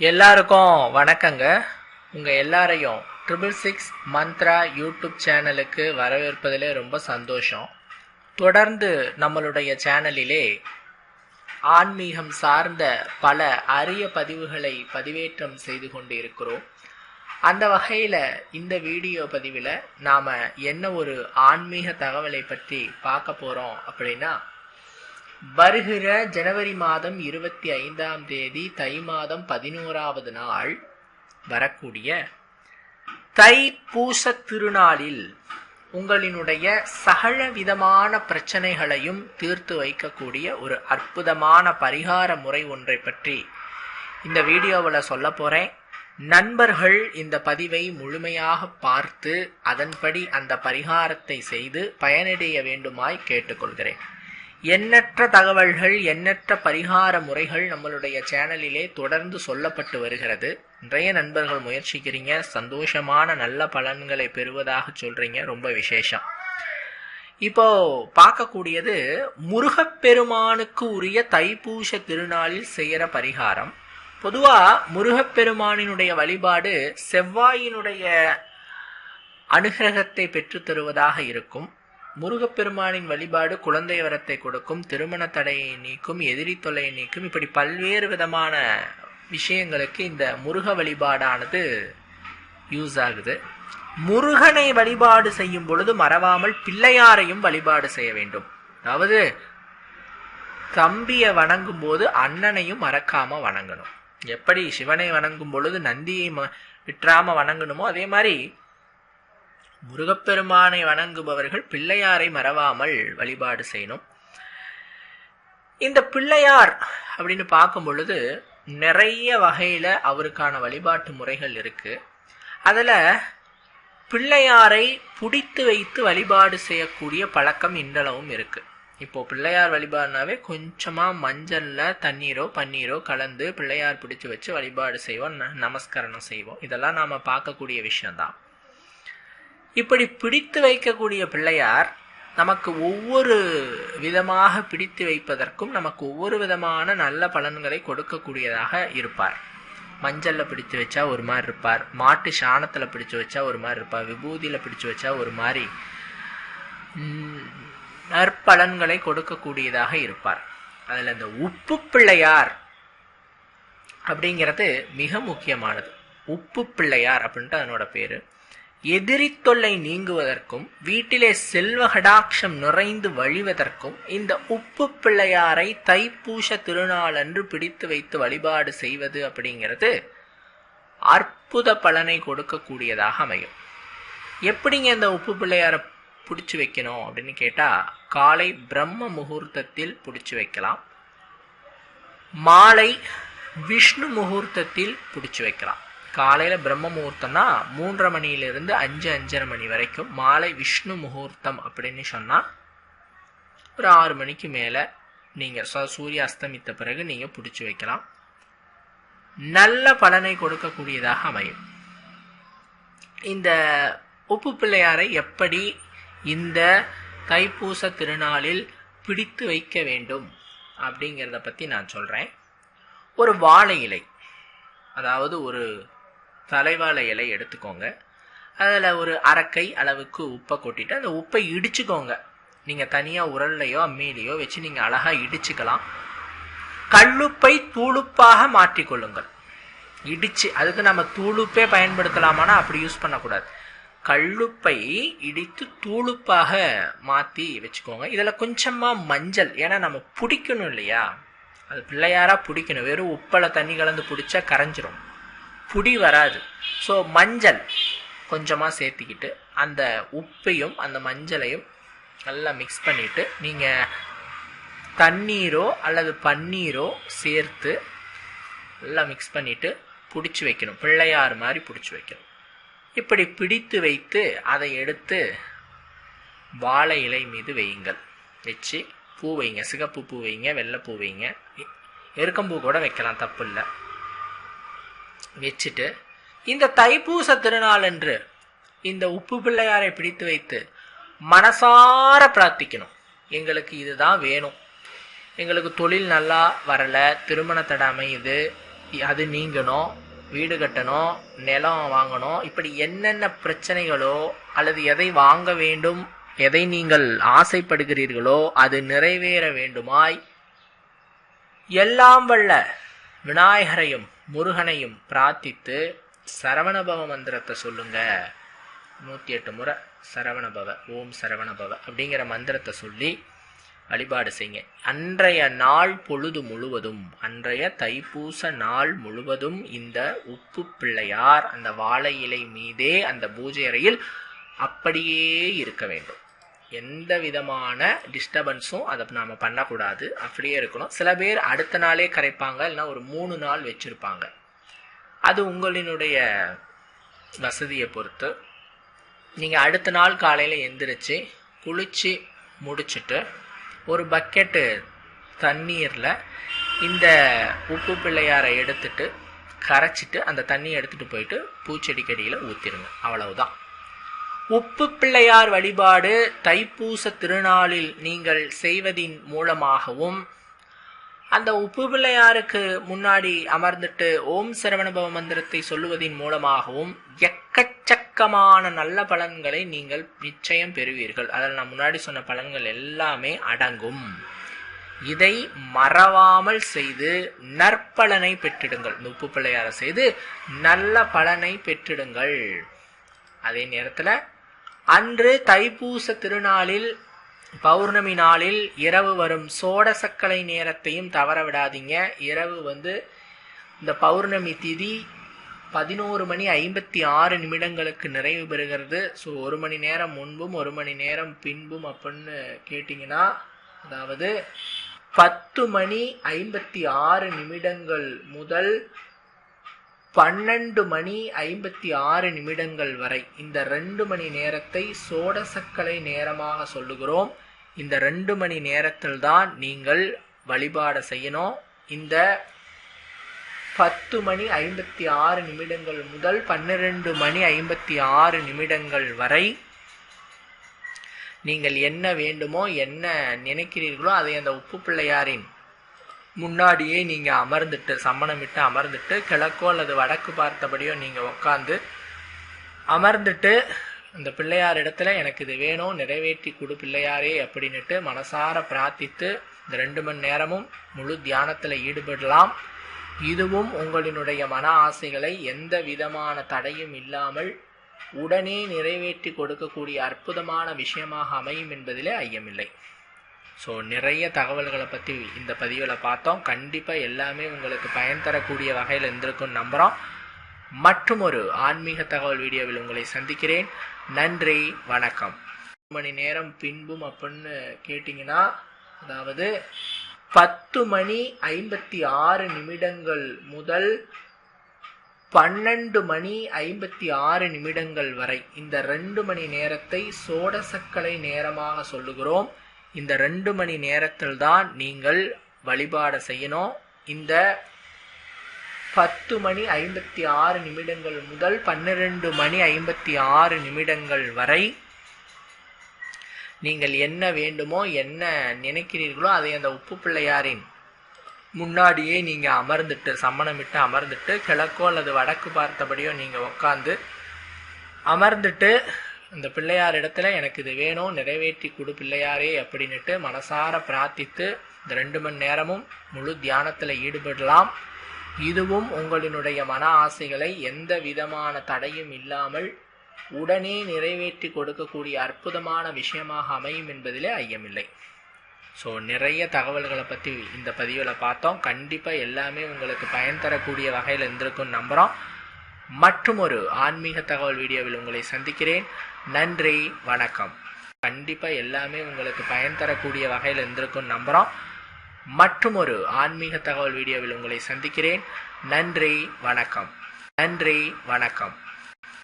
எல்லாருக்கும் வணக்கங்க. உங்கள் எல்லாரையும் ட்ரிபிள் சிக்ஸ் மந்த்ரா யூடியூப் சேனலுக்கு வரவேற்பதிலே ரொம்ப சந்தோஷம். தொடர்ந்து நம்மளுடைய சேனலிலே ஆன்மீகம் சார்ந்த பல அரிய பதிவுகளை பதிவேற்றம் செய்து கொண்டு இருக்கிறோம் அந்த வகையில் இந்த வீடியோ பதிவில் நாம் என்ன ஒரு ஆன்மீக தகவலை பற்றி பார்க்க போகிறோம் அப்படின்னா வருகிற ஜனவரி மாதம் இருபத்தி ஐந்தாம் தேதி தை மாதம் பதினோராவது நாள் வரக்கூடிய தை பூச திருநாளில் உங்களினுடைய சகல விதமான பிரச்சனைகளையும் தீர்த்து வைக்கக்கூடிய ஒரு அற்புதமான பரிகார முறை ஒன்றை பற்றி இந்த வீடியோவில் சொல்ல போகிறேன் நண்பர்கள் இந்த பதிவை முழுமையாக பார்த்து அதன்படி அந்த பரிகாரத்தை செய்து பயனடைய வேண்டுமாய் கேட்டுக்கொள்கிறேன். எண்ணற்ற தகவல்கள் எண்ணற்ற பரிகார முறைகள் நம்மளுடைய சேனலிலே தொடர்ந்து சொல்லப்பட்டு வருகிறது. நிறைய நண்பர்கள் முயற்சிக்கிறீங்க. சந்தோஷமான நல்ல பலன்களை பெறுவதாக சொல்றீங்க. ரொம்ப விசேஷம். இப்போ பார்க்கக்கூடியது முருகப்பெருமானுக்கு உரிய தைப்பூச திருநாளில் செய்யற பரிகாரம். பொதுவா முருகப்பெருமானினுடைய வழிபாடு செவ்வாயினுடைய அனுகிரகத்தை பெற்று தருவதாக இருக்கும். முருகப்பெருமானின் வழிபாடு குழந்தை வரத்தை கொடுக்கும் திருமண தடையை நீக்கும் எதிரி தொல்லையை நீக்கும் இப்படி பல்வேறு விதமான விஷயங்களுக்கு இந்த முருக வழிபாடானது யூஸ் ஆகுது. முருகனை வழிபாடு செய்யும் பொழுது மறவாமல் பிள்ளையாரையும் வழிபாடு செய்ய வேண்டும். அதாவது தம்பியை வணங்கும் போது அண்ணனையும் மறக்காம வணங்கணும். எப்படி சிவனை வணங்கும் பொழுது நந்தியை விற்றாம வணங்கணுமோ அதே மாதிரி முருகப்பெருமானை வணங்குபவர்கள் பிள்ளையாரை மறவாமல் வழிபாடு செய்யணும். இந்த பிள்ளையார் அப்படின்னு பார்க்கும் பொழுது நிறைய வகையில் அவருக்கான வழிபாட்டு முறைகள் இருக்கு. அதில் பிள்ளையாரை பிடித்து வைத்து வழிபாடு செய்யக்கூடிய பழக்கம் இன்றளவும் இருக்கு. இப்போ பிள்ளையார் வழிபாடுனாவே கொஞ்சமாக மஞ்சளில் தண்ணீரோ பன்னீரோ கலந்து பிள்ளையார் பிடிச்சி வச்சு வழிபாடு செய்வோம் நமஸ்கரணம் செய்வோம். இதெல்லாம் நாம் பார்க்கக்கூடிய விஷயம்தான். இப்படி பிடித்து வைக்கக்கூடிய பிள்ளையார் நமக்கு ஒவ்வொரு விதமாக பிடித்து வைப்பதற்கும் நமக்கு ஒவ்வொரு விதமான நல்ல பலன்களை கொடுக்கக்கூடியதாக இருப்பார். மஞ்சளில் பிடித்து வச்சா ஒரு மாதிரி இருப்பார். மாட்டு சாணத்தில் பிடிச்சு வச்சா ஒரு மாதிரி இருப்பார். விபூதியில் பிடிச்சு வச்சா ஒரு மாதிரி நற்பலன்களை கொடுக்கக்கூடியதாக இருப்பார். அதில் இந்த உப்பு பிள்ளையார் அப்படிங்கிறது மிக முக்கியமானது. உப்பு பிள்ளையார் அப்படின்ட்டு அதனோட பேர். எதிரி தொல்லை நீங்குவதற்கும் வீட்டிலே செல்வ கடாட்சம் நிறைந்து வழிவதற்கும் இந்த உப்பு பிள்ளையாரை தைப்பூச திருநாளன்று பிடித்து வைத்து வழிபாடு செய்வது அப்படிங்கிறது அற்புத பலனை கொடுக்கக்கூடியதாக அமையும். எப்படிங்க இந்த உப்பு பிள்ளையாரை பிடிச்சி வைக்கணும் அப்படின்னு கேட்டால் காலை பிரம்ம முகூர்த்தத்தில் பிடிச்சி வைக்கலாம். மாலை விஷ்ணு முகூர்த்தத்தில் பிடிச்சி வைக்கலாம். காலையில் பிரம்ம முகூர்த்தம்னா மூன்றரை மணியிலிருந்து அஞ்சு அஞ்சரை மணி வரைக்கும் மாலை விஷ்ணு முகூர்த்தம் அப்படின்னு சொன்னால் ஒரு ஆறு மணிக்கு மேலே நீங்கள் சூரிய அஸ்தமித்த பிறகு நீங்கள் பிடிச்சி வைக்கலாம். நல்ல பலனை கொடுக்கக்கூடியதாக அமையும். இந்த உப்பு பிள்ளையாரை எப்படி இந்த தைப்பூச திருநாளில் பிடித்து வைக்க வேண்டும் அப்படிங்கிறத பற்றி நான் சொல்கிறேன் ஒரு வாழை இலை அதாவது ஒரு தலைவாழை இலை எடுத்துக்கோங்க. அதில் ஒரு அரைக்கை அளவுக்கு உப்பை கொட்டிட்டு அந்த உப்பை இடிச்சுக்கோங்க. நீங்கள் தனியாக உரல்லையோ அம்மியிலையோ வச்சு நீங்கள் அழகாக இடிச்சுக்கலாம். கல்லுப்பை தூளுப்பாக மாற்றிக்கொள்ளுங்கள். இடிச்சு அதுக்கு நம்ம தூளுப்பே பயன்படுத்தலாமானா அப்படி யூஸ் பண்ணக்கூடாது. கல்லுப்பை இடித்து தூளுப்பாக மாற்றி வச்சுக்கோங்க. இதில் கொஞ்சமாக மஞ்சள் ஏன்னா நம்ம பிடிக்கணும் இல்லையா? அது பிள்ளையாராக பிடிக்கணும். வெறும் உப்பில் தண்ணி கலந்து பிடிச்சா கரைஞ்சிரும். புடி வராது. ஸோ மஞ்சள் கொஞ்சமாக சேர்த்திக்கிட்டு அந்த உப்பையும் அந்த மஞ்சளையும் நல்லா மிக்ஸ் பண்ணிவிட்டு நீங்கள் தண்ணீரோ அல்லது பன்னீரோ சேர்த்து நல்லா மிக்ஸ் பண்ணிவிட்டு பிடிச்சி வைக்கணும். பிள்ளையார் மாதிரி பிடிச்சி வைக்கணும். இப்படி பிடித்து வைத்து அதை எடுத்து வாழை இலை மீது வையுங்கள். வச்சு பூ வைங்க. சிகப்பு பூ வைங்க வெள்ளை பூ வைங்க. எருக்கம்பூ கூட வைக்கலாம் தப்பு இல்லை வச்சுட்டு இந்த தைப்பூச திருநாள் என்று இந்த உப்பு பிள்ளையாரை பிடித்து வைத்து மனசார பிரார்த்திக்கணும். எங்களுக்கு இதுதான் வேணும். எங்களுக்கு தொழில் நல்லா வரல திருமண அமையுது அது நீங்கணும் வீடு கட்டணும் நிலம் வாங்கணும் இப்படி என்னென்ன பிரச்சனைகளோ அல்லது எதை வாங்க வேண்டும் எதை நீங்கள் ஆசைப்படுகிறீர்களோ அது நிறைவேற வேண்டுமாய் எல்லாம் வல்ல விநாயகரையும் முருகனையும் பிரார்த்தித்து சரவணபவ மந்திரத்தை சொல்லுங்க. நூற்றி எட்டு முறை சரவணபவ ஓம் சரவணபவ அப்படிங்கிற மந்திரத்தை சொல்லி வழிபாடு செய்யுங்க. அன்றைய நாள் பொழுது முழுவதும் அன்றைய தைப்பூச நாள் முழுவதும் இந்த உப்பு பிள்ளையார் அந்த வாழை இலை மீதே அந்த பூஜை அறையில் அப்படியே இருக்க வேண்டும். எந்த விதமான டிஸ்டர்பன்ஸும் அதை நாம் பண்ணக்கூடாது. அப்படியே இருக்கணும். சில பேர் அடுத்த நாளே கரைப்பாங்க இல்லைன்னா ஒரு மூணு நாள் வச்சுருப்பாங்க. அது உங்களினுடைய வசதியை பொறுத்து. நீங்கள் அடுத்த நாள் காலையில் எந்திரிச்சு குளித்து முடிச்சுட்டு ஒரு பக்கெட்டு தண்ணீரில் இந்த உப்பு பிள்ளையாரை எடுத்துட்டு கரைச்சிட்டு அந்த தண்ணியை எடுத்துகிட்டு போயிட்டு பூச்செடிக்கடியில் ஊற்றிடுங்க அவ்வளவுதான். உப்பு பிள்ளையார் வழிபாடு தைப்பூச திருநாளில் நீங்கள் செய்வதின் மூலமாகவும் அந்த உப்பு பிள்ளையாருக்கு முன்னாடி அமர்ந்துட்டு ஓம் சரவணபவ மந்திரத்தை சொல்லுவதின் மூலமாகவும் எக்கச்சக்கமான நல்ல பலன்களை நீங்கள் நிச்சயம் பெறுவீர்கள். அதில் நான் முன்னாடி சொன்ன பலன்கள் எல்லாமே அடங்கும். இதை மறவாமல் செய்து நற்பலனை பெற்றிடுங்கள். இந்த உப்பு பிள்ளையாரை செய்து நல்ல பலனை பெற்றிடுங்கள். அதே நேரத்தில் அன்று தைப்பூச திருநாளில் பௌர்ணமி நாளில் இரவு வரும் சோடசக்கலை நேரத்தையும் தவற விடாதீங்க. இரவு வந்து இந்த பௌர்ணமி திதி பதினோரு மணி ஐம்பத்தி ஆறு நிமிடங்களுக்கு நிறைவு பெறுகிறது. ஸோ ஒரு மணி நேரம் முன்பும் ஒரு மணி நேரம் பின்பும் அப்படின்னு கேட்டிங்கன்னா அதாவது பத்து மணி ஐம்பத்தி ஆறு நிமிடங்கள் முதல் பன்னெண்டு மணி ஐம்பத்தி ஆறு நிமிடங்கள் வரை இந்த ரெண்டு மணி நேரத்தை சோடசக்கலை நேரமாக சொல்லுகிறோம். இந்த ரெண்டு மணி நேரத்தில் தான் நீங்கள் வழிபாடு செய்யணும். இந்த பத்து மணி ஐம்பத்தி ஆறு நிமிடங்கள் முதல் பன்னிரெண்டு மணி ஐம்பத்தி ஆறு நிமிடங்கள் வரை நீங்கள் என்ன வேண்டுமோ என்ன நினைக்கிறீர்களோ அதை அந்த உப்பு பிள்ளையாரின் முன்னாடியே நீங்கள் அமர்ந்துட்டு சம்மணமிட்டு அமர்ந்துட்டு கிழக்கோ அல்லது வடக்கு பார்த்தபடியோ நீங்கள் உட்காந்து அமர்ந்துட்டு அந்த பிள்ளையார் இடத்துல எனக்கு இது வேணும் நிறைவேற்றி கொடு பிள்ளையாரே அப்படின்னுட்டு மனசார பிரார்த்தித்து இந்த ரெண்டு மணி நேரமும் முழு தியானத்தில் ஈடுபடலாம். இதுவும் உங்களினுடைய மன ஆசைகளை எந்த விதமான தடையும் இல்லாமல் உடனே நிறைவேற்றி கொடுக்கக்கூடிய அற்புதமான விஷயமாக அமையும் என்பதிலே ஐயமில்லை. ஸோ நிறைய தகவல்களை பற்றி இந்த பதிவில் பார்த்தோம். கண்டிப்பாக எல்லாமே உங்களுக்கு பயன் தரக்கூடிய வகையில் இருந்திருக்கும்னு நம்புகிறோம் மற்றும் ஒரு ஆன்மீக தகவல் வீடியோவில் உங்களை சந்திக்கிறேன். நன்றி வணக்கம். மணி நேரம் பின்பும் அப்படின்னு கேட்டிங்கன்னா அதாவது பத்து மணி ஐம்பத்தி ஆறு நிமிடங்கள் முதல் பன்னெண்டு மணி ஐம்பத்தி ஆறு நிமிடங்கள் வரை இந்த ரெண்டு மணி நேரத்தை சோடசக்கலை நேரமாக சொல்லுகிறோம். இந்த ரெண்டு மணி நேரத்தில் தான் நீங்கள் வழிபாடு செய்யணும். இந்த பத்து மணி ஐம்பத்தி ஆறு நிமிடங்கள் முதல் பன்னிரெண்டு மணி ஐம்பத்தி ஆறு நிமிடங்கள் வரை நீங்கள் என்ன வேண்டுமோ என்ன நினைக்கிறீர்களோ அதை அந்த உப்பு பிள்ளையாரின் முன்னாடியே நீங்கள் அமர்ந்துட்டு சம்மணமிட்டு அமர்ந்துட்டு கிழக்கோ அல்லது வடக்கு பார்த்தபடியோ நீங்கள் உட்காந்து அமர்ந்துட்டு இந்த பிள்ளையார் இடத்துல எனக்கு இது வேணும் நிறைவேற்றி கொடு பிள்ளையாரே அப்படின்னுட்டு மனசார பிரார்த்தித்து இந்த ரெண்டு மணி நேரமும் முழு தியானத்தில் ஈடுபடலாம். இதுவும் உங்களினுடைய மன ஆசைகளை எந்த விதமான தடையும் இல்லாமல் உடனே நிறைவேற்றி கொடுக்கக்கூடிய அற்புதமான விஷயமாக அமையும் என்பதிலே ஐயமில்லை. ஸோ நிறைய தகவல்களை பற்றி இந்த பதிவில் பார்த்தோம். கண்டிப்பாக எல்லாமே உங்களுக்கு பயன் தரக்கூடிய வகையில் இருந்திருக்குன்னு நம்புகிறோம் மற்றும் ஒரு ஆன்மீக தகவல் வீடியோவில் உங்களை சந்திக்கிறேன். நன்றி வணக்கம். கண்டிப்பாக எல்லாமே உங்களுக்கு பயன் தரக்கூடிய வகையில் இருந்திருக்கும் நம்புகிறோம் மற்றும் ஒரு ஆன்மீக தகவல் வீடியோவில் உங்களை சந்திக்கிறேன். நன்றி வணக்கம். நன்றி வணக்கம்.